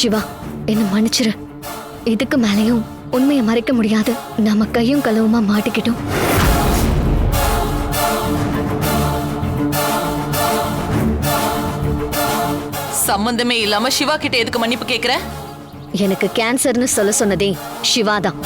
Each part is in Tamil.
சிவா என்ன மன்னிச்சிரு. இதுக்கு மேலேயும் உண்மையை மறைக்க முடியாது. நாம கையும் களவுமா மாட்டிக்கிட்டோம். சம்பந்தமே இல்லாம சிவா கிட்ட எதுக்கு மன்னிப்பு கேக்குற? எனக்கு கேன்சர்னு சொல்ல சொன்னதே சிவா தான்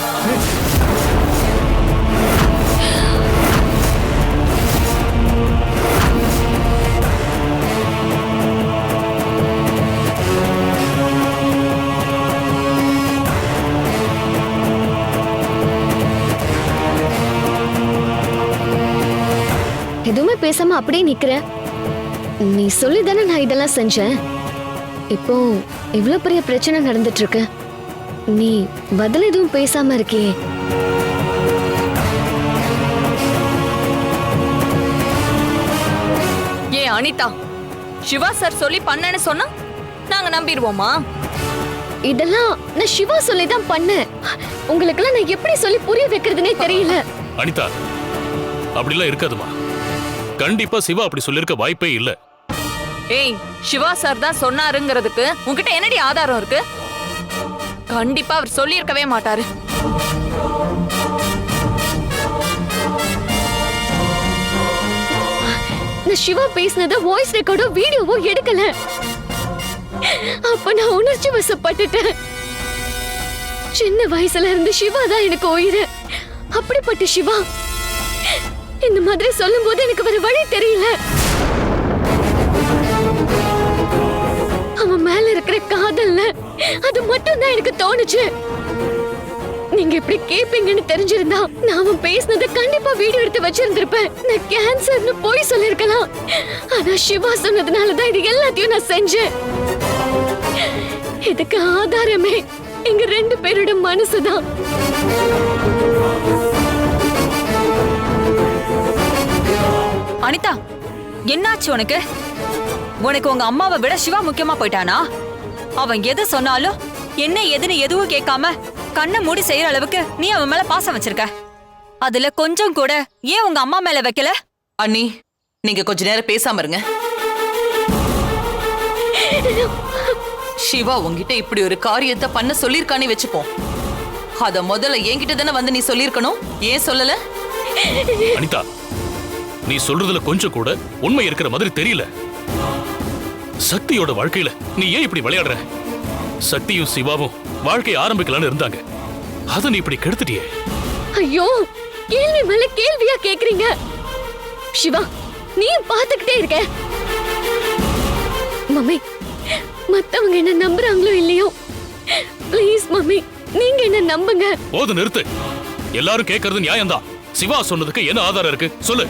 எதுவுமே பேசாம அப்படியே நிக்கிற? நீ சொல்லி தானே நான் இதெல்லாம் செஞ்சேன். இப்போ இவ்ளோ பெரிய பிரச்சனை நடந்துட்டு இருக்கு நீ பதில் எதுவும் பேசாம இருக்கியே. ஏன் அனிதா சிவா சார் சொல்லி பண்ணேன்னு சொன்னா நாங்க நம்பிடுவோமா? இதெல்லாம் நான் சிவா சொல்லி தான் பண்ணேன். உங்களுக்கெல்லாம் நான் எப்படி சொல்லி புரிய வைக்கிறதுனே தெரியல. அனிதா அப்படிலாம் இருக்காதுமா. கண்டிப்பா சிவா அப்படி சொல்லிருக்க வாய்ப்பே இல்ல. ஏய் சிவா சார் தான் சொன்னாருங்கிறதுக்கு உன்கிட்ட என்னடி ஆதாரம் இருக்கு? கண்டிப்பா அவர் சொல்லியிருக்கவே மாட்டாரு. நான் சிவா பேசினத வாய்ஸ் ரெக்கார்டோ வீடியோவோ எடுக்கல. அப்ப நான் உணர்ச்சி வசப்பட்டுட்டேன். சின்ன வயசுல இருந்து சிவா தான் எனக்கு உயிர். அப்படிப்பட்ட சிவா. இந்த மாதிரி சொல்லும் போது எனக்கு வேற வழி தெரியல. அவன் மேல இருக்கிற காதல்ல அது மட்டும் தான் எனக்கு தோணுச்சு. நீங்க இப்படி கேப்பீங்கன்னு தெரிஞ்சிருந்தா நான் அவன் பேசினதை கண்டிப்பா வீடியோ எடுத்து வச்சிருந்திருப்பேன். நான் கேன்சர்னு போய் சொல்லிருக்கலாம் ஆனா சிவா சொன்னதுனால தான் இது எல்லாத்தையும் நான் செஞ்சேன். இதுக்கு ஆதாரமே எங்க ரெண்டு பேரோட மனசுதான். என்னாச்சு உனக்கு? உனக்கு உங்க அம்மாவை விட சிவா முக்கியமா போயிட்டானா? அவன் எது சொன்னாலும் என்ன எதுன்னு எதுவும் கேட்காம கண்ணை மூடி செய்யற அளவுக்கு நீ அவன் மேல பாசம் வச்சிருக்க. அதுல கொஞ்சம் கூட ஏன் உங்க அம்மா மேல வைக்கல? அண்ணி நீங்க கொஞ்ச நேரம் பேசாம இருங்க. சிவா உன்கிட்ட இப்படி ஒரு காரியத்தை பண்ண சொல்லிருக்கானே வச்சுப்போம். அத முதல்ல என்கிட்ட தானே வந்து நீ சொல்லிருக்கணும் ஏன் சொல்லல? அனிதா நீ சொல்றதுல கொஞ்சம் கூட உண்மை இருக்கிற மாதிரி தெரியல. சக்தியோட வாழ்க்கையில நீ ஏன் இப்படி விளையாடுற? சக்தியும் சிவாவும் வாழ்க்கையை ஆரம்பிக்கலாம்னு இருந்தாங்க. அதை நீ இப்படி கெடுத்துட்டியே? ஐயோ கேள்வி மேல கேள்வியா கேக்குறீங்க. சிவா நீ பாத்துக்கிட்டே இருக்க. மம்மி மத்தவங்க என்ன நம்புறாங்களோ இல்லையோ? ப்ளீஸ் மம்மி நீங்க என்ன நம்புங்க. போது நிறுத்து. எல்லாரும் கேட்கறது நியாயம்தான். சிவா சொன்னதுக்கு என்ன ஆதாரம் இருக்கு? சொல்லு.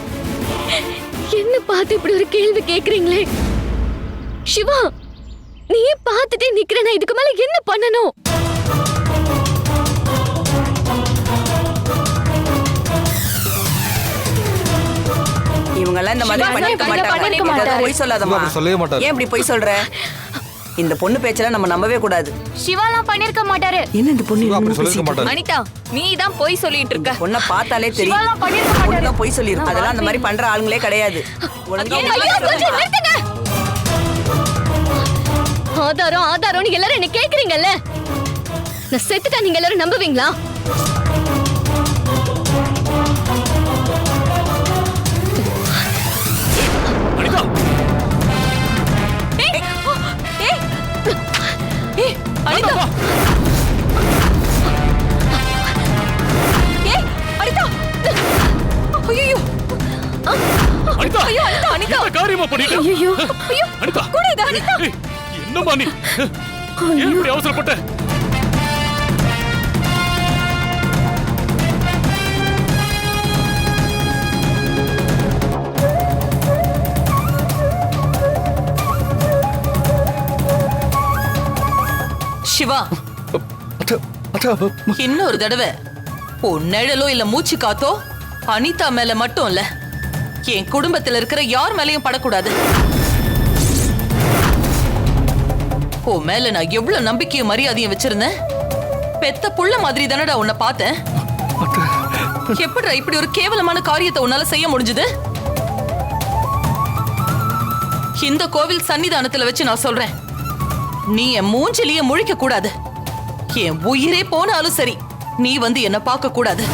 என்ன பார்த்து இப்படி ஒரு கேள்வி கேக்குறீங்களே? சிவா நீ பார்த்துட்டே நிக்கிற நான் இதுக்கு மேல என்ன பண்ணணும்? இவங்க எல்லாம் இந்த மாதிரி பண்ணிருக்க மாட்டாங்க. சொல்லவே மாட்டாரு. ஏன் இப்படி பொய் சொல்ற? இந்த பொண்ணு பேச்செல்லாம் நம்ம நம்பவே கூடாது. சிவாலாம் பண்ணிருக்க மாட்டாரு. என்ன இந்த பொண்ணு அப்படி சொல்லிருக்க மாட்டாரு. அனிதா நீ தான் போய் சொல்லிட்டு இருக்க. பொண்ணை பார்த்தாலே தெரியும். சிவாலாம் பண்ணிருக்க பொண்ணு மாட்டாரு. தான் பொய் சொல்லிருக்கு அதெல்லாம் அந்த மாதிரி பண்ற ஆளுங்களே கிடையாது. ஆதாரம் ஆதாரம் எல்லாரும் என்ன கேக்குறீங்கல்ல. நான் செத்துட்டா நீங்க எல்லாரும் நம்புவீங்களா? அனிதா. என்ன காரியமா பண்ணிட்ட. ஐயோ ஐயோ. அனிதா. கூட இது அனிதா. ஏய், என்னம்மா நீ? ஏன் இப்படி அவசரப்பட்ட? சிவா. இன்னொரு தடவை. உன் நிழலோ இல்ல மூச்சு காத்தோ? அனிதா மேல மட்டும் இல்ல. என் குடும்பத்துல இருக்கிற யார் மேலயும் படக்கூடாது. உன் மேல நான் எவ்வளவு நம்பிக்கையும் மரியாதையும் வச்சிருந்தேன்? பெத்த புள்ள மாதிரி தானடா உன்னை பார்த்தேன்? எப்படிடா இப்படி ஒரு கேவலமான காரியத்தை உன்னால செய்ய முடிஞ்சது? இந்த கோவில் சன்னிதானத்துல வச்சு நான் சொல்றேன். நீ என் மூஞ்சிலேயே முழிக்க கூடாது என் உயிரே போனாலும் சரி நீ வந்து என்ன பார்க்க கூடாது